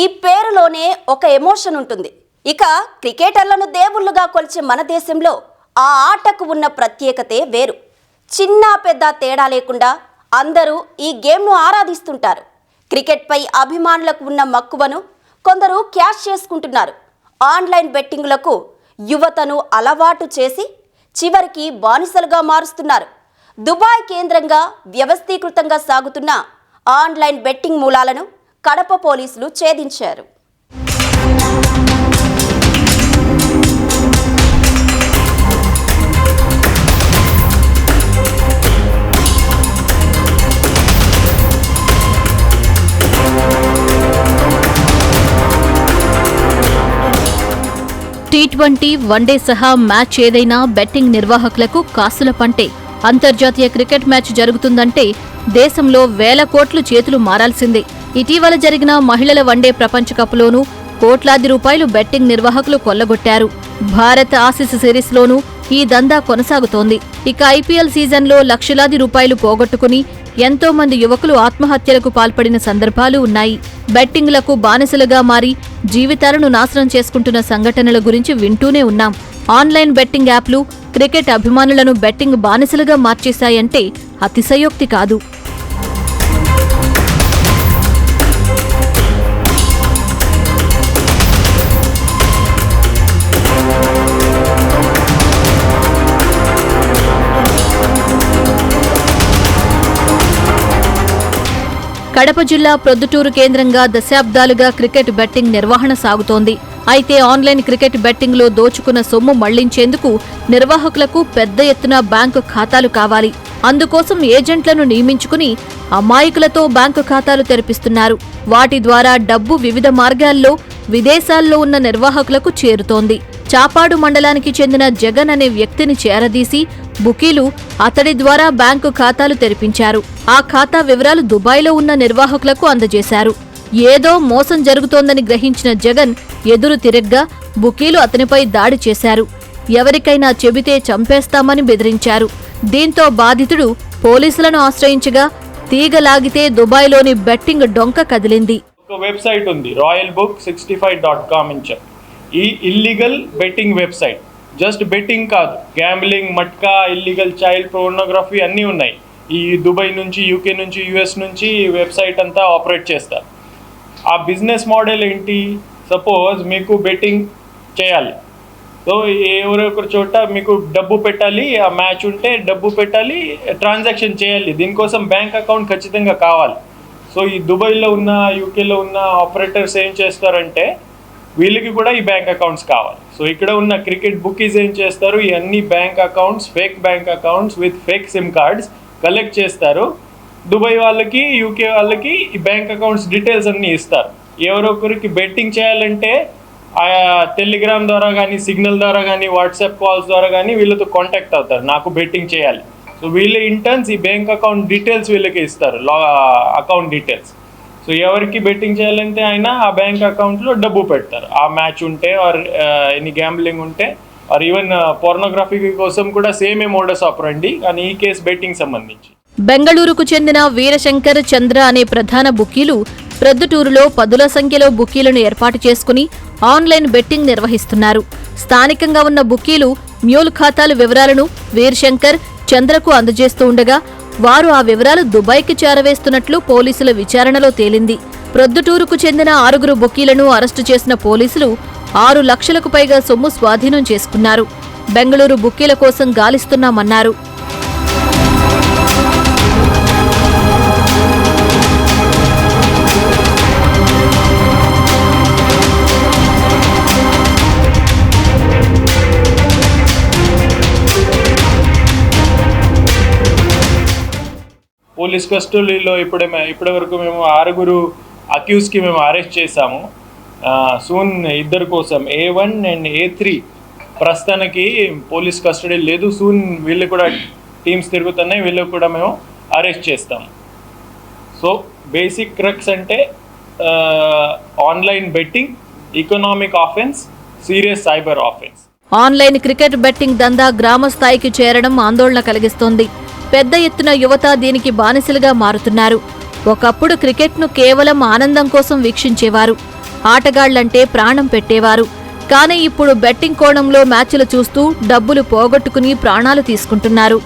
ఈ పేరులోనే ఒక ఎమోషన్ ఉంటుంది. ఇక క్రికెటర్లను దేవుళ్ళుగా కొలిచే మన దేశంలో ఆ ఆటకు ఉన్న ప్రత్యేకతే వేరు. చిన్న పెద్ద తేడా లేకుండా అందరూ ఈ గేమ్ను ఆరాధిస్తుంటారు. క్రికెట్పై అభిమానులకు ఉన్న మక్కువను కొందరు క్యాష్ చేసుకుంటున్నారు. ఆన్లైన్ బెట్టింగులకు యువతను అలవాటు చేసి చివరికి బానిసలుగా మారుస్తున్నారు. దుబాయ్ కేంద్రంగా వ్యవస్థీకృతంగా సాగుతున్న ఆన్లైన్ బెట్టింగ్ మూలాలను కడప పోలీసులు ఛేదించారు. టీ ట్వంటీ వన్డే సహా మ్యాచ్ ఏదైనా బెట్టింగ్ నిర్వాహకులకు కాసుల పంటే. అంతర్జాతీయ క్రికెట్ మ్యాచ్ జరుగుతుందంటే దేశంలో వేల కోట్లు చేతులు మారాల్సిందే. ఇటీవల జరిగిన మహిళల వన్డే ప్రపంచ కప్లోనూ కోట్లాది రూపాయలు బెట్టింగ్ నిర్వాహకులు కొల్లగొట్టారు. భారత్ ఆసిస్ సిరీస్లోనూ ఈ దందా కొనసాగుతోంది. ఇక ఐపీఎల్ సీజన్లో లక్షలాది రూపాయలు పోగొట్టుకుని ఎంతో మంది యువకులు ఆత్మహత్యలకు పాల్పడిన సందర్భాలు ఉన్నాయి. బెట్టింగ్లకు బానిసలుగా మారి జీవితాలను నాశనం చేసుకుంటున్న సంఘటనల గురించి వింటూనే ఉన్నాం. ఆన్లైన్ బెట్టింగ్ యాప్లు క్రికెట్ అభిమానులను బెట్టింగ్ బానిసలుగా మార్చేశాయంటే అతిశయోక్తి కాదు. కడప జిల్లా ప్రొద్దుటూరు కేంద్రంగా దశాబ్దాలుగా క్రికెట్ బెట్టింగ్ నిర్వహణ సాగుతోంది. అయితే ఆన్లైన్ క్రికెట్ బెట్టింగ్లో దోచుకున్న సొమ్ము మళ్ళించేందుకు నిర్వాహకులకు పెద్ద ఎత్తున బ్యాంకు ఖాతాలు కావాలి. అందుకోసం ఏజెంట్లను నియమించుకుని అమాయకులతో బ్యాంకు ఖాతాలు తెరిపిస్తున్నారు. వాటి ద్వారా డబ్బు వివిధ మార్గాల్లో విదేశాల్లో ఉన్న నిర్వాహకులకు చేరుతోంది. చాపాడు మండలానికి చెందిన జగన్ అనే వ్యక్తిని చేరదీసి బుకీలు అతడి ద్వారా బ్యాంకు ఖాతాలు తెరిపించారు. ఆ ఖాతా వివరాలు దుబాయ్లో ఉన్న నిర్వాహకులకు అందజేశారు. ఏదో మోసం జరుగుతోందని గ్రహించిన జగన్ ఎదురు తిరగ్గా బుకీలు అతనిపై దాడి చేశారు. ఎవరికైనా చెబితే చంపేస్తామని బెదిరించారు. దీంతో బాధితుడు పోలీసులను ఆశ్రయించగా తీగలాగితే దుబాయ్లోని బెట్టింగ్ డొంక కదిలింది. ఒక వెబ్సైట్ ఉంది royal book sixty five dot com అని చెప్పి. ఈ illegal betting website. Just betting కాదు. Gambling matka illegal child pornography అన్నీ ఉన్నాయి. ఈ దుబాయ్ నుంచి యూకే నుంచి యుఎస్ నుంచి ఈ వెబ్సైట్ అంతా ఆపరేట్ చేస్తారు. ఆ బిజినెస్ మోడల్ ఏంటి? సపోజ్ మీకు బెట్టింగ్ చేయాలి. సో ఎవరో ఒకరి చోట మీకు డబ్బు పెట్టాలి ఆ మ్యాచ్ ఉంటే డబ్బు పెట్టాలి ట్రాన్సాక్షన్ చేయాలి. దీనికోసం బ్యాంక్ అకౌంట్ ఖచ్చితంగా కావాలి. సో ఈ దుబాయ్లో ఉన్న యూకేలో ఉన్న ఆపరేటర్స్ ఏం చేస్తారంటే వీళ్ళకి కూడా ఈ బ్యాంక్ అకౌంట్స్ కావాలి. సో ఇక్కడ ఉన్న క్రికెట్ బుకీస్ ఏం చేస్తారు? ఈ అన్ని bank accounts fake bank accounts with fake sim cards collect చేస్తారు. దుబాయ్ వాళ్ళకి యూకే వాళ్ళకి ఈ బ్యాంక్ అకౌంట్స్ డీటెయిల్స్ అన్నీ ఇస్తారు. ఎవరొకరికి బెట్టింగ్ చేయాలంటే టెలిగ్రామ్ ద్వారా కానీ సిగ్నల్ ద్వారా కానీ వాట్సాప్ కాల్స్ ద్వారా కానీ వీళ్ళతో కాంటాక్ట్ అవుతారు. నాకు బెట్టింగ్ చేయాలి. సో వీళ్ళ ఇంటర్న్స్ ఈ బ్యాంక్ అకౌంట్ డీటెయిల్స్ వీళ్ళకి ఇస్తారు. లా అకౌంట్ డీటెయిల్స్. సో ఎవరికి బెట్టింగ్ చేయాలంటే ఆయన ఆ బ్యాంక్ అకౌంట్లో డబ్బు పెడతారు. ఆ మ్యాచ్ ఉంటే ఆర్ ఎనీ గ్యాంబ్లింగ్ ఉంటే ఆర్ ఈవెన్ పోర్నోగ్రఫీ కోసం కూడా సేమే మోడస్ ఆపరండి కానీ ఈ కేసు బెట్టింగ్ సంబంధించి. బెంగళూరుకు చెందిన వీరశంకర్ చంద్ర అనే ప్రధాన బుకీలు ప్రొద్దుటూరులో పదుల సంఖ్యలో బుకీలను ఏర్పాటు చేసుకుని ఆన్లైన్ బెట్టింగ్ నిర్వహిస్తున్నారు. స్థానికంగా ఉన్న బుకీలు మ్యూల్ ఖాతాల వివరాలను వీర్శంకర్ చంద్రకు అందజేస్తూ ఉండగా వారు ఆ వివరాలు దుబాయ్కి చేరవేస్తున్నట్లు పోలీసుల విచారణలో తేలింది. ప్రొద్దుటూరుకు చెందిన ఆరుగురు బొక్కీలను అరెస్టు చేసిన పోలీసులు ఆరు లక్షలకు పైగా సొమ్ము స్వాధీనం చేసుకున్నారు. బెంగళూరు బుక్కీల కోసం గాలిస్తున్నామన్నారు. పోలీస్ కస్టడీలో ఇప్పుడే ఇప్పటి వరకు మేము ఆరుగురు అక్యూస్కి మేము అరెస్ట్ చేశాము. సూన్ ఇద్దరు కోసం A one and A three ప్రస్తుతానికి పోలీస్ కస్టడీ లేదు. సూన్ వీళ్ళు కూడా టీమ్స్ తిరుగుతున్నాయి. వీళ్ళు కూడా మేము అరెస్ట్ చేస్తాము సో బేసిక్ క్రక్స్ అంటే online betting economic offence serious cyber offence. Online cricket betting దందా గ్రామ స్థాయికి చేరడం ఆందోళన కలిగిస్తోంది. పెద్ద ఎత్తున యువత దీనికి బానిసలుగా మారుతున్నారు. ఒకప్పుడు క్రికెట్ను కేవలం ఆనందం కోసం వీక్షించేవారు. ఆటగాళ్ళంటే ప్రాణం పెట్టేవారు. కానీ ఇప్పుడు బెట్టింగ్ కోణంలో మ్యాచ్లు చూస్తూ డబ్బులు పోగొట్టుకుని ప్రాణాలు తీసుకుంటున్నారు.